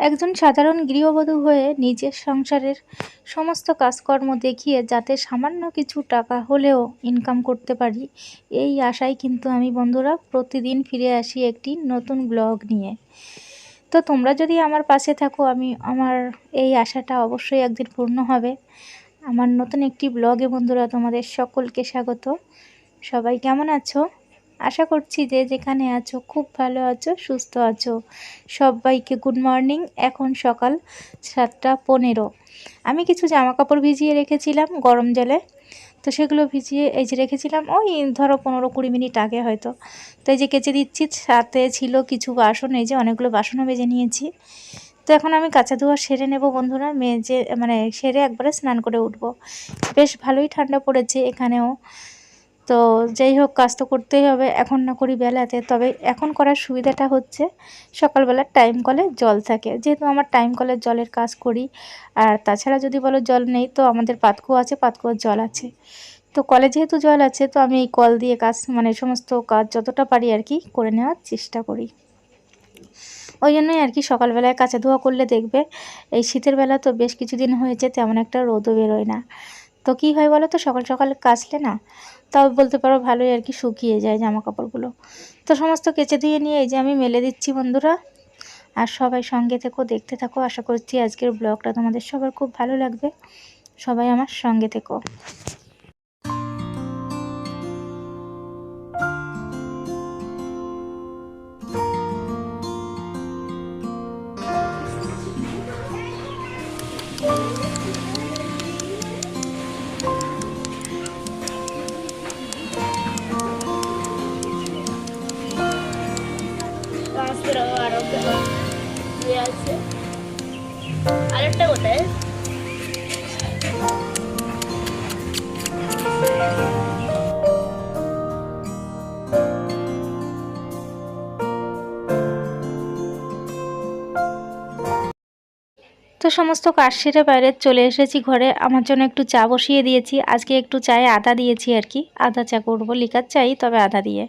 একজন সাধারণ গৃহবধূ হয়ে নিজের সংসারের সমস্ত কাজকর্ম দেখিয়ে যাতে সামান্য কিছু টাকা হলেও ইনকাম করতে পারি, এই আশায় কিন্তু আমি বন্ধুরা প্রতিদিন ফিরে আসি একটি নতুন ব্লগ নিয়ে। তো তোমরা যদি আমার পাশে থাকো, আমি আমার এই আশাটা অবশ্যই একদিন পূর্ণ হবে। আমার নতুন একটি ব্লগে বন্ধুরা তোমাদের সকলকে স্বাগত। সবাই কেমন আছো? আশা করছি যে যেখানে আছো, খুব ভালো আছো, সুস্থ আছো। সবাইকে গুড মর্নিং এখন সকাল সাতটা পনেরো। আমি কিছু জামা কাপড় ভিজিয়ে রেখেছিলাম গরম জলে। তো সেগুলো ভিজিয়ে এই যে রেখেছিলাম, ওই ধরো পনেরো কুড়ি মিনিট আগে হয়তো। তো এই যে কেচে দিচ্ছি, সাথে ছিল কিছু বাসন, এই যে অনেকগুলো বাসনও বেজে নিয়েছি। তো এখন আমি কাঁচা ধোয়া সেরে নেব বন্ধুরা, মেজে মানে সেরে একবারে স্নান করে উঠব। বেশ ভালোই ঠান্ডা পড়েছে এখানেও। তো যাই হোক, কাজ তো করতেই হবে। এখন না করি বেলাতে। তবে এখন করার সুবিধাটা হচ্ছে, সকালবেলা টাইম কলে জল থাকে। যেহেতু আমার টাইম কলের জলের কাজ করি, আর তাছাড়া যদি বলো জল নেই, তো আমাদের পাতকু আছে, পাতকুয়োর জল আছে। তো কলে যেহেতু জল আছে, তো আমি এই কল দিয়ে কাজ মানে সমস্ত কাজ যতটা পারি আর কি, করে নেওয়ার চেষ্টা করি। ওই জন্যই আর কি সকালবেলায় কাঁচা ধোয়া করলে দেখবে, এই শীতের বেলা তো বেশ কিছুদিন হয়েছে, তেমন একটা রোদও বেরোয় না। তো কী হয় বলো তো, সকাল সকাল কাচলে না তাও বলতে পারো ভালোই আর কি শুকিয়ে যায় জামা কাপড়গুলো তো সমস্ত কেচে ধুয়ে নিয়ে এই যে আমি মেলে দিচ্ছি বন্ধুরা। আর সবাই সঙ্গে থেকো, দেখতে থাকো। আশা করছি আজকের ব্লগটা তোমাদের সবার খুব ভালো লাগবে। সবাই আমার সঙ্গে থেকো। তো সমস্ত কাজ সেরে বাইরে চলে এসেছি ঘরে। আমার জন্য একটু চা বসিয়ে দিয়েছি। আজকে একটু চায়ে আদা দিয়েছি আর কি। আদা চা করব, লিকার চাই, তবে আদা দিয়ে।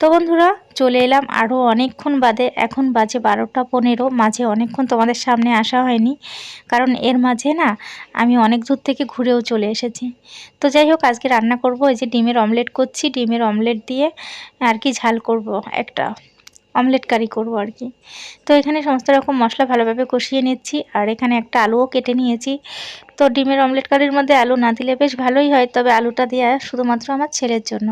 তো বন্ধুরা, চলে এলাম আরও অনেকক্ষণ বাদে। এখন বাজে বারোটা পনেরো। মাঝে অনেকক্ষণ তোমাদের সামনে আসা হয়নি। কারণ এর মাঝে না, আমি অনেক দূর থেকে ঘুরেও চলে এসেছি। তো যাই হোক, আজকে রান্না করব। এই যে ডিমের অমলেট করছি। ডিমের অমলেট দিয়ে আর কি ঝাল করব একটা। অমলেট কারি করব আর কি। তো এখানে সমস্ত রকম মশলা ভালোভাবে কষিয়ে নিচ্ছি, আর এখানে একটা আলুও কেটে নিয়েছি। তো ডিমের অমলেট কারির মধ্যে আলু না দিলে বেশ ভালোই হয়, তবে আলুটা দেওয়া শুধুমাত্র আমার ছেলের জন্য।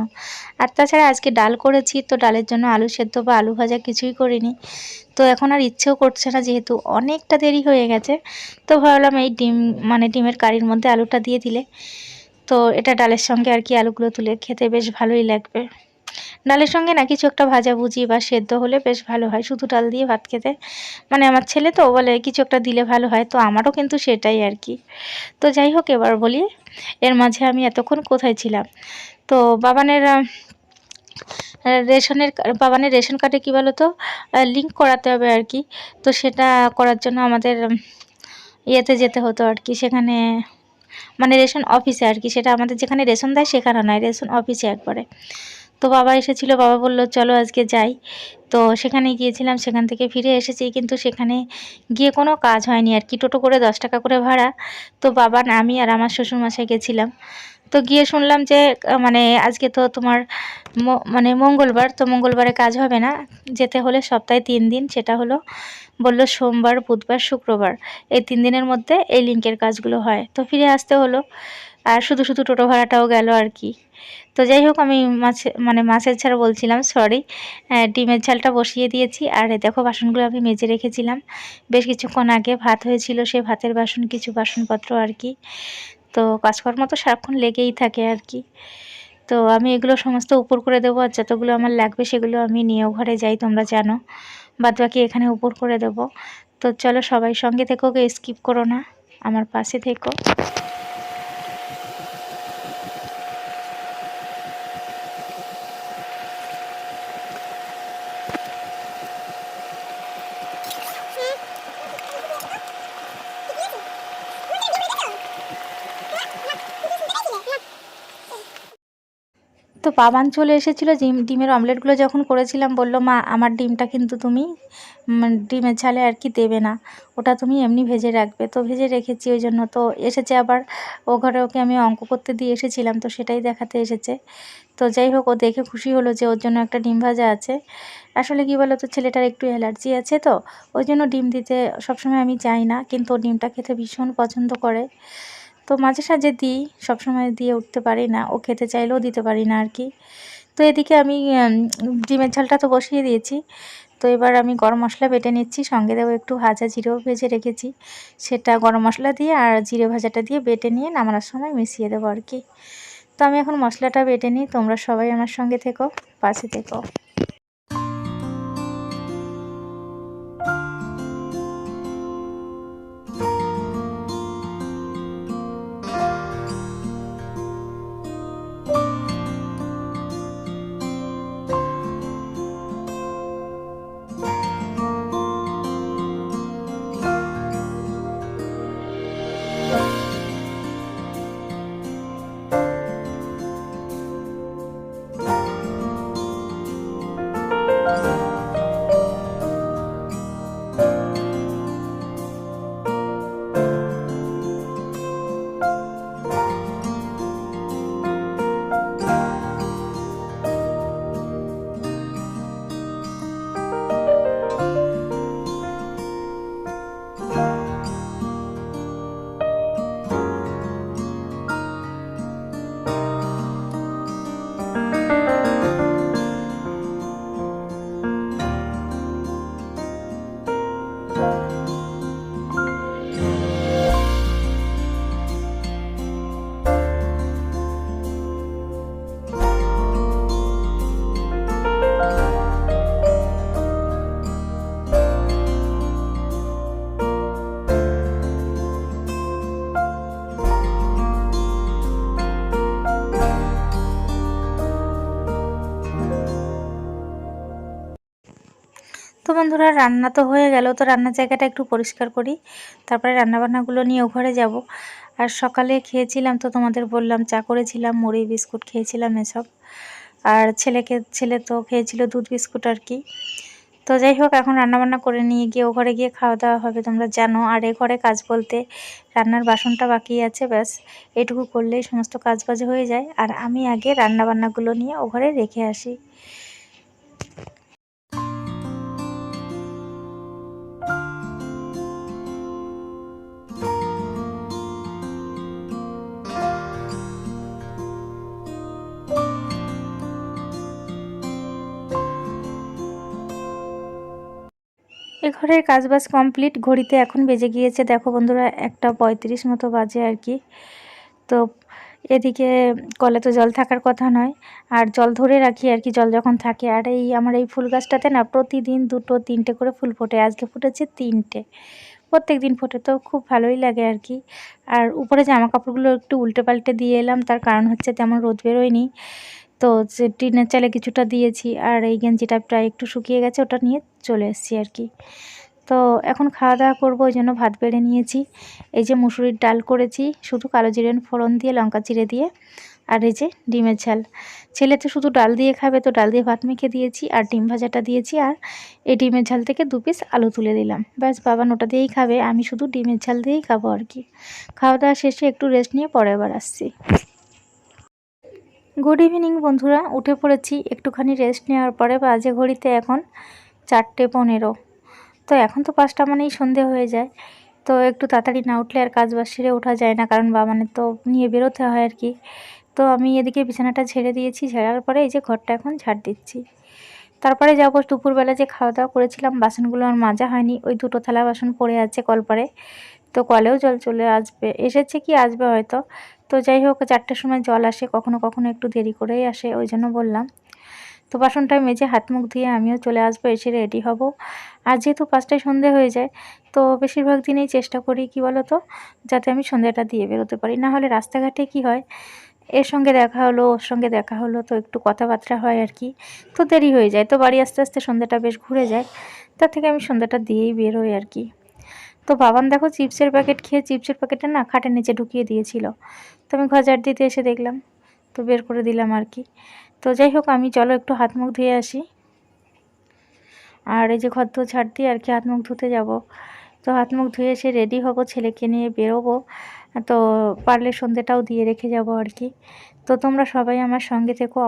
আর তাছাড়া আজকে ডাল করেছি, তো ডালের জন্য আলু সেদ্ধ বা আলু ভাজা কিছুই করিনি। তো এখন আর ইচ্ছেও করছে না, যেহেতু অনেকটা দেরি হয়ে গেছে, তো ভাবলাম এই ডিম মানে ডিমের কারির মধ্যে আলুটা দিয়ে দিলে। তো এটা ডালের সঙ্গে আর কি আলুগুলো তুলে খেতে বেশ ভালোই লাগবে। ডালের সঙ্গে না কিছু একটা ভাজা ভুজি বা সেদ্ধ হলে বেশ ভালো হয়। শুধু ডাল দিয়ে ভাত খেতে। মানে আমার ছেলে তো বলে কিছু একটা দিলে ভালো হয়, তো আমারও কিন্তু সেটাই আর কি। তো যাই হোক এবার বলি, এর মাঝে আমি এতক্ষণ কোথায় ছিলাম? তো বাবানের রেশনের, বাবানের রেশন কার্ডে কী বলো তো লিঙ্ক করাতে হবে আর কি। তো সেটা করার জন্য আমাদের ইয়েতে যেতে হতো আর কি। সেখানে মানে রেশন অফিসে আর কি। সেটা আমাদের যেখানে রেশন দেয় সেখানে নয়, রেশন অফিসে একবারে। তো বাবা এসেছিল, বাবা বলল, চলো আজকে যাই। তো সেখানে গিয়েছিলাম, সেখান থেকে ফিরে এসেছি, কিন্তু সেখানে গিয়ে কোনো কাজ হয়নি আর কি, টোটো করে দশ টাকা করে ভাড়া। তো বাবা, আমি আর আমার শ্বশুরমশাই গেছিলাম। তো গিয়ে শুনলাম যে মানে আজকে তো তোমার মানে মঙ্গলবার, তো মঙ্গলবারে কাজ হবে না, যেতে হলে সপ্তাহে তিন দিন, সেটা হলো বলল সোমবার, বুধবার, শুক্রবার, এই তিন দিনের মধ্যে এই লিঙ্কের কাজগুলো হয়। তো ফিরে আসতে হলো। আর শুধু শুধু টোটো ভাড়াটাও গেল আর কি। তো যাই হোক, আমি মাছে মানে মাছের ছাড়া বলছিলাম সরি ডিমের ঝালটা বসিয়ে দিয়েছি। আর দেখো, বাসনগুলো আমি মেজে রেখেছিলাম। বেশ কিছুক্ষণ আগে ভাত হয়েছিল, সে ভাতের বাসন, কিছু বাসনপত্র আর কি। তো কাজকর্ম তো সারাক্ষণ লেগেই থাকে আর কি। তো আমি এগুলো সমস্ত উপর করে দেবো, আর যতগুলো আমার লাগবে সেগুলো আমি নিয়েও ঘরে যাই, তোমরা জানো। বাদ বাকি এখানে উপর করে দেবো। তো চলো সবাই সঙ্গে থেকো স্কিপ করো না। আমার পাশে থেকো। তো বাবান চলে এসেছিল ডিম ডিমের অমলেটগুলো যখন করেছিলাম, বলল, মা, আমার ডিমটা কিন্তু তুমি ডিমের ঝালে আর কি দেবে না, ওটা তুমি এমনি ভেজে রাখবে। তো ভেজে রেখেছি ওই জন্য। তো এসেছে আবার, ও ঘরে ওকে আমি অঙ্ক করতে দিয়ে এসেছিলাম, তো সেটাই দেখাতে এসেছে। তো যাই হোক, ও দেখে খুশি হলো যে ওর জন্য একটা ডিম ভাজা আছে। আসলে কী বলো তো ছেলেটার একটু অ্যালার্জি আছে তো, ওই জন্য ডিম দিতে সবসময় আমি চাই না, কিন্তু ও ডিমটা খেতে ভীষণ পছন্দ করে। তো মাঝে সাঝে দিই, সবসময় দিয়ে উঠতে পারি না, ও খেতে চাইলেও দিতে পারি না আর কি। তো এদিকে আমি ডিমের ঝালটা তো বসিয়ে দিয়েছি। তো এবার আমি গরম মশলা বেটে নিচ্ছি, সঙ্গে দেবো একটু ভাজা জিরেও ভেজে রেখেছি। সেটা গরম মশলা দিয়ে আর জিরে ভাজাটা দিয়ে বেটে নিয়ে নামানোর সময় মিশিয়ে দেবো আর কি। তো আমি এখন মশলাটা বেটে নিই, তোমরা সবাই আমার সঙ্গে থেকো, পাশে থেকো। বন্ধুরা, রান্না তো হয়ে গেল, তো রান্নার জায়গাটা একটু পরিষ্কার করি। তারপরে রান্নাবান্নাগুলো নিয়ে ঘরে যাব। আর সকালে খেয়েছিলাম তো তোমাদের বললাম, চা করেছিলাম, মুড়ি, বিস্কুট খেয়েছিলাম এসব। আর ছেলেকে, ছেলে তো খেয়েছিল দুধ, বিস্কুট আর কি। তো যাই হোক, এখন রান্নাবান্না করে নিয়ে গিয়ে ও ঘরে গিয়ে খাওয়া দাওয়া হবে, তোমরা জানো। আর এ ঘরে কাজ বলতে রান্নার বাসনটা বাকি আছে, ব্যাস। এটুকু করলেই সমস্ত কাজ বাজ হয়ে যায়। আর আমি আগে রান্নাবান্নাগুলো নিয়ে ও ঘরে রেখে আসি। এ ঘরের কাজবাজ কমপ্লিট, ঘড়িতে এখন বেজে গিয়েছে, দেখো বন্ধুরা, একটা পঁয়ত্রিশ মতো বাজে আর কি। তো এদিকে কলে তো জল থাকার কথা নয়, আর জল ধরে রাখি আর কি, জল যখন থাকে। আর এই আমার এই ফুল গাছটাতে না প্রতিদিন দুটো, তিনটে করে ফুল ফোটে, আজকে ফুটেছে তিনটে, প্রত্যেক দিন ফোটে, তো খুব ভালোই লাগে আর কি। আর উপরে জামা কাপড়গুলো একটু উল্টে পাল্টে দিয়ে এলাম, তার কারণ হচ্ছে তেমন রোদ বেরোয়নি। তো টিনের চালে কিছুটা দিয়েছি আর এই গেঞ্জিটা প্রায় একটু শুকিয়ে গেছে, ওটা নিয়ে চলে এসেছি আর কি। তো এখন খাওয়া দাওয়া করব, ওই জন্য ভাত বেড়ে নিয়েছি। এই যে মুসুরির ডাল করেছি, শুধু কালো জিরেন ফোড়ন দিয়ে, লঙ্কা চিড়ে দিয়ে আর এই যে ডিমের ঝাল। ছেলে তো শুধু ডাল দিয়ে খাবে, তো ডাল দিয়ে ভাত মেখে দিয়েছি আর ডিম ভাজাটা দিয়েছি আর এই ডিমের ঝাল থেকে দু পিস আলু তুলে দিলাম। ব্যাস, বাবা ওটা দিয়েই খাবে, আমি শুধু ডিমের ঝাল দিয়েই খাব আর কি। খাওয়া দাওয়া শেষে একটু রেস্ট নিয়ে পরে আবার আসছি। গুড ইভিনিং বন্ধুরা। উঠে পড়েছি। একটুখানি রেস্ট নেওয়ার পরে বাজে ঘড়িতে এখন চারটে পনেরো। তো এখন তো পাঁচটা মানেই সন্ধে হয়ে যায়। তো একটু তাড়াতাড়ি না উঠলে আর কাজ বাজ সেরে ওঠা যায় না, কারণ বাবা মানে তো নিয়ে বেরোতে হয় আর কি। তো আমি এদিকে বিছানাটা ছেড়ে দিয়েছি। ঝেড়ার পরে এই যে ঘরটা এখন ঝাড় দিচ্ছি। তারপরে যাব, দুপুরবেলা যে খাওয়া দাওয়া করেছিলাম, বাসনগুলো আর মাজা হয়নি। ওই দুটো থালা বাসন পড়ে আছে কলপারে। তো কলেও জল চলে আসবে। এসেছে কি, আসবে হয়তো। তো যাই হোক, চারটের সময় জল আসে, কখনো কখনো একটু দেরি করেই আসে, ওই জন্য বললাম। তো বাসনটা মেজে হাত মুখ ধুয়ে আমিও চলে আসব, এসে রেডি হব। আর যেহেতু পাঁচটায় সন্ধে হয়ে যায়, তো বেশিরভাগ দিনেই চেষ্টা করি, কি বলো তো যাতে আমি সন্ধ্যাটা দিয়ে বেরোতে পারি। না হলে রাস্তাঘাটে কি হয় এর সঙ্গে দেখা হলো, ওর সঙ্গে দেখা হলো, তো একটু কথাবার্তা হয় আর কি। তো দেরি হয়ে যায়, তো বাড়ি আস্তে আস্তে সন্ধ্যাটা বেশ ঘুরে যায়। তার থেকে আমি সন্ধ্যাটা দিয়েই বেরোই আর কি। তো বাবান দেখো চিপসের প্যাকেট খেয়ে, চিপসের প্যাকেটটা না খাটের নিচে ঢুকিয়ে দিয়েছিল। তো আমি ঘর দিতে এসে দেখলাম, তো বের করে দিলাম আর কি। তো যাই হোক, আমি চলো একটু হাত মুখ ধুয়ে আসি। আর এই যে ঘর ছাড় দিয়ে আর কি হাত মুখ ধুতে যাব। তো হাত মুখ ধুয়ে এসে রেডি হব, ছেলেকে নিয়ে বেরোবো। তো পারলে সন্ধেটাও দিয়ে রেখে যাব আর কি। তো তোমরা সবাই আমার সঙ্গে থেকো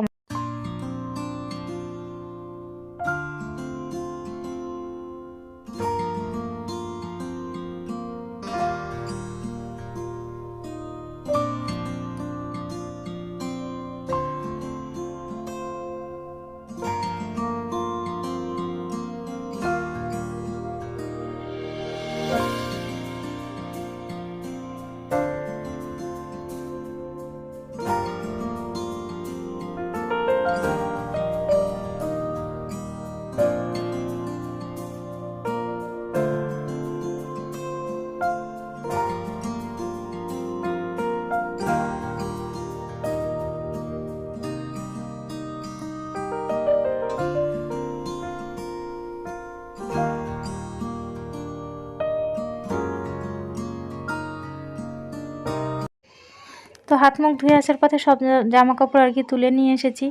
তো হাত মুখ ধুয়ে আসার পথে সব জামা কাপড় আর কি তুলে নিয়ে এসেছি।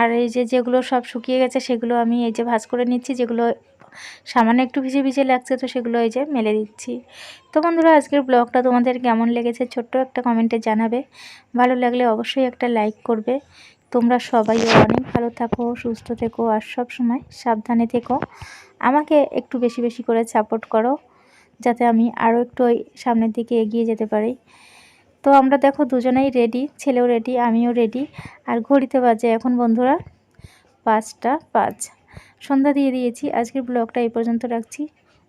আর এই যে যেগুলো সব শুকিয়ে গেছে সেগুলো আমি এই যে ভাঁজ করে নিচ্ছি, যেগুলো সামান্য একটু ভিজে ভিজে লাগছে তো সেগুলো এই যে মেলে দিচ্ছি। তো বন্ধুরা, আজকের ব্লগটা তোমাদের কেমন লেগেছে ছোট্ট একটা কমেন্টে জানাবে। ভালো লাগলে অবশ্যই একটা লাইক করবে। তোমরা সবাই অনেক ভালো থাকো, সুস্থ থেকো আর সব সময় সাবধানে থেকো। আমাকে একটু বেশি বেশি করে সাপোর্ট করো, যাতে আমি আরও একটু সামনের দিকে এগিয়ে যেতে পারি। তো আমরা দেখো দুজনেই রেডি ছেলেও রেডি আমিও রেডি আর ঘড়িতে বাজে এখন বন্ধুরা পাঁচটা পাঁচ। সন্ধ্যা দিয়ে দিয়েছি, আজকের ব্লগটা এই পর্যন্ত রাখছি।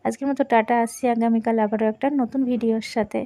আজকের মতো টাটা, আসছি আগামীকাল আবারও একটা নতুন ভিডিওর সাথে।